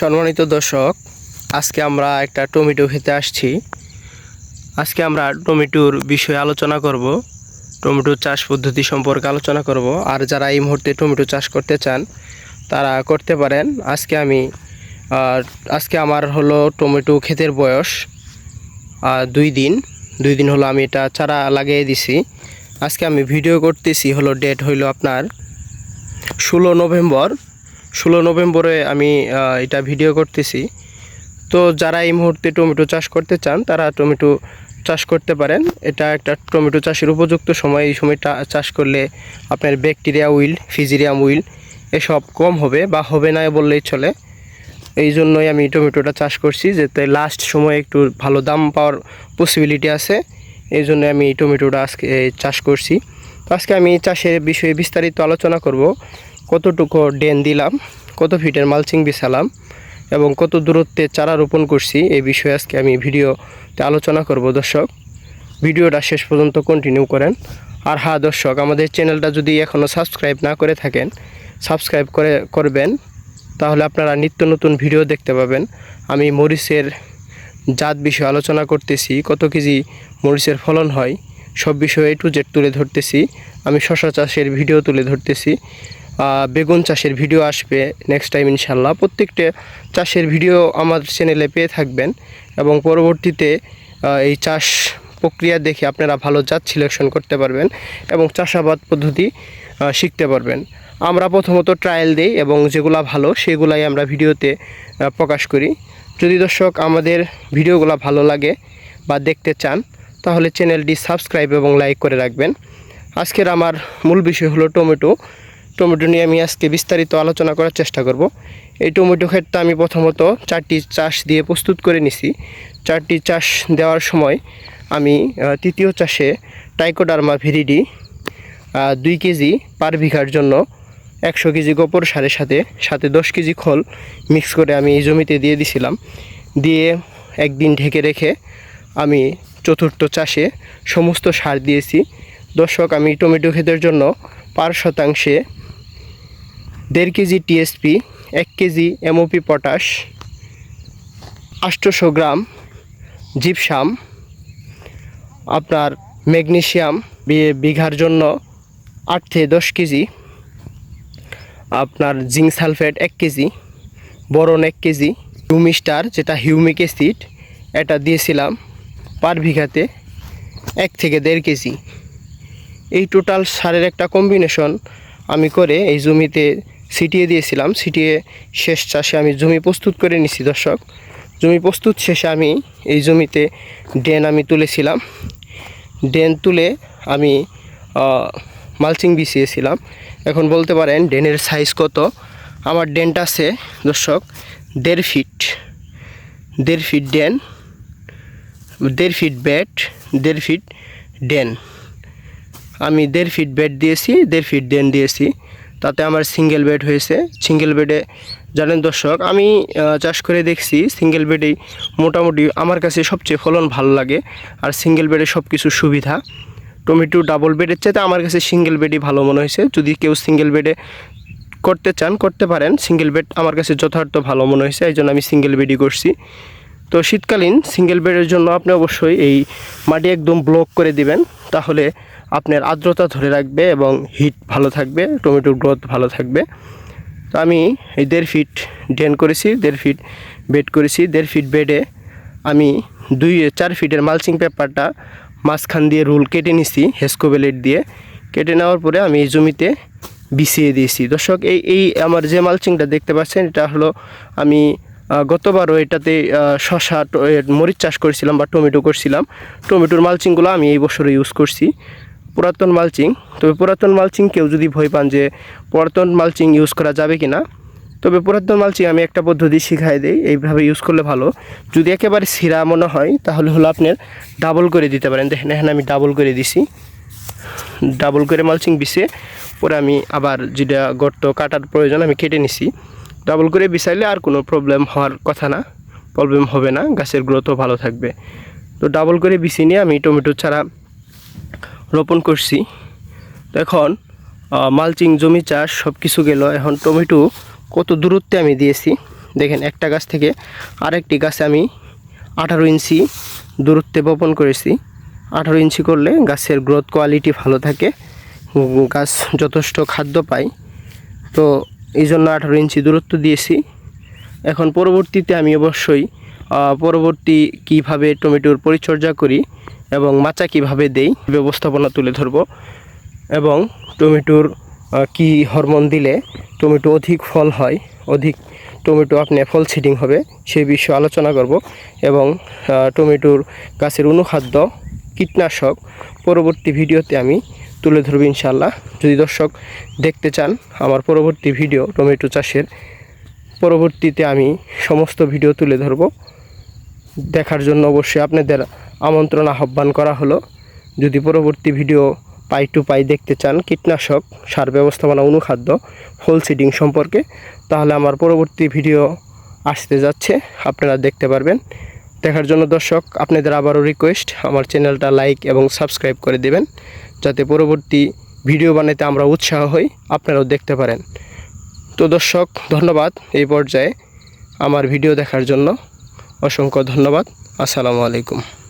সম্মানিত দর্শক, আজকে আমরা একটা টমেটো খেতে আসছি। আজকে আমরা টমেটোর বিষয়ে আলোচনা করব, টমেটো চাষ পদ্ধতি সম্পর্কে আলোচনা করব। আর যারা এই মুহূর্তে টমেটো চাষ করতে চান, তারা করতে পারেন। আজকে আমি আজকে আমার হলো টমেটো ক্ষেতের বয়স দুই দিন। দুই দিন হলো আমি এটা চারা লাগিয়ে দিছি। আজকে আমি ভিডিও করতেছি হলো ডেট হইল আপনার ষোলো নভেম্বর। ষোলো নভেম্বরে আমি এটা ভিডিও করতেছি। তো যারা এই মুহূর্তে টমেটো চাষ করতে চান, তারা টমেটো চাষ করতে পারেন। এটা একটা টমেটো চাষের উপযুক্ত সময়। এই সময়টা চাষ করলে আপনার ব্যাকটেরিয়া উইল ফিজিরিয়াম উইল এসব কম হবে বা হবে না বললেই চলে। এই জন্যই আমি টমেটোটা চাষ করছি, যাতে লাস্ট সময়ে একটু ভালো দাম পাওয়ার পসিবিলিটি আছে। এই জন্য আমি টমেটোটা আজকে চাষ করছি। আজকে আমি চাষের বিষয়ে বিস্তারিত আলোচনা করব। কতটুকু ডেন দিলাম, কত ফিটের মালচিং বিছালাম এবং কত দূরত্বে চারা রোপণ করছি এই বিষয়ে আজকে আমি ভিডিওতে আলোচনা করব। দর্শক, ভিডিওটা শেষ পর্যন্ত কন্টিনিউ করেন। আর হ্যাঁ দর্শক, আমাদের চ্যানেলটা যদি এখনও সাবস্ক্রাইব না করে থাকেন সাবস্ক্রাইব করে, করবেন। তাহলে আপনারা নিত্য নতুন ভিডিও দেখতে পাবেন। আমি মরিচের জাত বিষয়ে আলোচনা করতেছি, কত কেজি মরিচের ফলন হয়, সব বিষয়ে টু জেড তুলে ধরতেছি। আমি শশা চাষের ভিডিও তুলে ধরতেছি। বেগুন চাষের ভিডিও আসবে নেক্সট টাইম ইনশাল্লাহ। প্রত্যেকটা চাষের ভিডিও আমার চ্যানেলে পেয়ে থাকবেন এবং পরবর্তীতে এই চাষ প্রক্রিয়া দেখে আপনারা ভালো জাত সিলেকশন করতে পারবেন এবং চাষাবাদ পদ্ধতি শিখতে পারবেন। আমরা প্রথমত ট্রায়াল দিই এবং যেগুলো ভালো সেগুলাই আমরা ভিডিওতে প্রকাশ করি। যদি দর্শক আমাদের ভিডিওগুলো ভালো লাগে বা দেখতে চান, তাহলে চ্যানেলটি সাবস্ক্রাইব এবং লাইক করে রাখবেন। আজকের আমার মূল বিষয় হলো টমেটো। টমেটো নিয়ে আমি আজকে বিস্তারিত আলোচনা করার চেষ্টা করব। এই টমেটো ক্ষেতটা আমি প্রথমত চারটি চাষ দিয়ে প্রস্তুত করে নিছি। চারটি চাষ দেওয়ার সময় আমি তৃতীয় চাষে টাইকোডার্মা ভিরিডি দুই কেজি পার বিঘার জন্য একশো কেজি গোবর সারের সাথে সাথে দশ কেজি খোল মিক্স করে আমি এই জমিতে দিয়ে দিছিলাম। দিয়ে একদিন ঢেকে রেখে আমি চতুর্থ চাষে সমস্ত সার দিয়েছি। দর্শক, আমি টমেটো ক্ষেতের জন্য পার শতাংশে দেড় কেজি টিএসপি, এক কেজি এমওপি পটাশ আষ্টশো গ্রাম জিপসাম, আপনার ম্যাগনেশিয়াম বিঘার জন্য আট থেকে দশ কেজি, আপনার জিঙ্ক সালফেট এক কেজি, বরন এক কেজি হিউমিস্টার যেটা হিউমিক অ্যাসিড, এটা দিয়েছিলাম পার বিঘাতে এক থেকে দেড় কেজি। এই টোটাল সারের একটা কম্বিনেশন আমি করে এই জমিতে ছিটিয়ে দিয়েছিলাম, ছিটিয়ে শেষ চাষে আমি জমি প্রস্তুত করে নিছি, দর্শক। জমি প্রস্তুত শেষে আমি এই জমিতে ড্রেন আমি তুলেছিলাম। ড্রেন তুলে আমি মালচিং বিছিয়েছিলাম। এখন বলতে পারেন ড্রেনের সাইজ কত? আমার ড্রেনটা আছে, দর্শক, দেড় ফিট দেড় ফিট ড্রেন, দেড় ফিট ব্যাট দেড় ফিট ড্রেন। আমি দেড় ফিট ব্যাট দিয়েছি, দেড় ফিট ড্রেন দিয়েছি। তাতে আমার সিঙ্গেল বেড হয়েছে। সিঙ্গেল বেডে জানেন দর্শক, আমি চাষ করে দেখছি সিঙ্গেল বেডেই মোটামুটি আমার কাছে সবচেয়ে ফলন ভালো লাগে, আর সিঙ্গেল বেডে সব কিছু সুবিধা। টমেটো ডাবল বেডের চাইতে আমার কাছে সিঙ্গেল বেডই ভালো মনে হয়েছে। যদি কেউ সিঙ্গেল বেডে করতে চান, করতে পারেন। সিঙ্গেল বেড আমার কাছে যথার্থ ভালো মনে হয়েছে, এই জন্য আমি সিঙ্গেল বেডই করছি। তো শীতকালীন সিঙ্গেল বেডের জন্য আপনি অবশ্যই এই মাটি একদম ব্লক করে দিবেন। তাহলে আপনার আর্দ্রতা ধরে রাখবে এবং হিট ভালো থাকবে টমেটোর গ্রোথ ভালো থাকবে। তো আমি এই দেড় ফিট ড্রেন করেছি, দেড় ফিট বেড করেছি। দেড় ফিট বেডে আমি দুই, চার ফিটের মালচিং পেপারটা মাঝখান দিয়ে রুল কেটে নিছি হেস্কো বেলেট দিয়ে। কেটে নেওয়ার পরে আমি এই জমিতে বিছিয়ে দিয়েছি। দর্শক, এই এই আমার যে মালচিংটা দেখতে পাচ্ছেন, এটা হলো আমি গতবারও এটাতে শশা মরিচ চাষ করেছিলাম বা টমেটো করছিলাম। টমেটোর মালচিংগুলো আমি এই বছরে ইউজ করছি। পুরাতন মালচিং। তবে পুরাতন মালচিং কেউ যদি ভয় পান যে পুরাতন মালচিং ইউজ করা যাবে কি না তবে পুরাতন মালচিং আমি একটা পদ্ধতি শিখাই দিই, এইভাবে ইউজ করলে ভালো। যদি একেবারে সিরা মনে হয়, তাহলে হলো আপনার ডাবল করে দিতে পারেন। দেখেন, এখানে আমি ডাবল করে দিছি। ডাবল করে মালচিং বিছিয়ে পরে আমি আবার যেটা গর্ত কাটার প্রয়োজন, আমি কেটে নিছি। ডাবল করে বিছাইলে আর কোনো প্রবলেম হওয়ার কথা না, প্রবলেম হবে না, গাছের গ্রোথও ভালো থাকবে। তো ডাবল করে বিছিয়ে নিয়ে আমি টমেটো চারা রোপণ করছি। তো এখন মালচিং জমি চাষ সব কিছু গেল। এখন টমেটো কত দূরত্বে আমি দিয়েছি। দেখেন, একটা গাছ থেকে আরেকটি গাছে আমি আঠারো ইঞ্চি দূরত্বে বপন করেছি। আঠারো ইঞ্চি করলে গাছের গ্রোথ কোয়ালিটি ভালো থাকে। গাছ যথেষ্ট খাদ্য পায়। তো এই জন্য আঠারো ইঞ্চি দূরত্ব দিয়েছি। এখন পরবর্তীতে আমি অবশ্যই পরবর্তী কীভাবে টমেটোর পরিচর্যা করি এবং মাচা কীভাবে দেই, ব্যবস্থাপনা তুলে ধরব। এবং টমেটোর কি হরমোন দিলে টমেটো অধিক ফল হয়, অধিক টমেটো আপনি ফল সিডিং হবে সেই বিষয়ে আলোচনা করব। এবং টমেটোর গাছের অনুখাদ্য, কীটনাশক পরবর্তী ভিডিওতে আমি তুলে ধরব ইনশাল্লাহ যদি দর্শক দেখতে চান আমার পরবর্তী ভিডিও টমেটো চাষের, পরবর্তীতে আমি সমস্ত ভিডিও তুলে ধরব। দেখার জন্য অবশ্যই আপনাদের আমন্ত্রণ আহ্বান করা হলো। যদি পরবর্তী ভিডিও পাই টু পাই দেখতে চান কীটনাশক, সার ব্যবস্থাপনা, অনুখাদ্য, হোল সিডিং সম্পর্কে, তাহলে আমার পরবর্তী ভিডিও আসতে যাচ্ছে, আপনারা দেখতে পারবেন। দেখার জন্য দর্শক, আপনাদের আবারও রিকোয়েস্ট আমার চ্যানেলটা লাইক এবং সাবস্ক্রাইব করে দেবেন, যাতে পরবর্তী ভিডিও বানাতে আমরা উৎসাহ হই, আপনারাও দেখতে পারেন। তো দর্শক, ধন্যবাদ এই পর্যায়ে আমার ভিডিও দেখার জন্য। অসংখ্য ধন্যবাদ। আসসালামু আলাইকুম।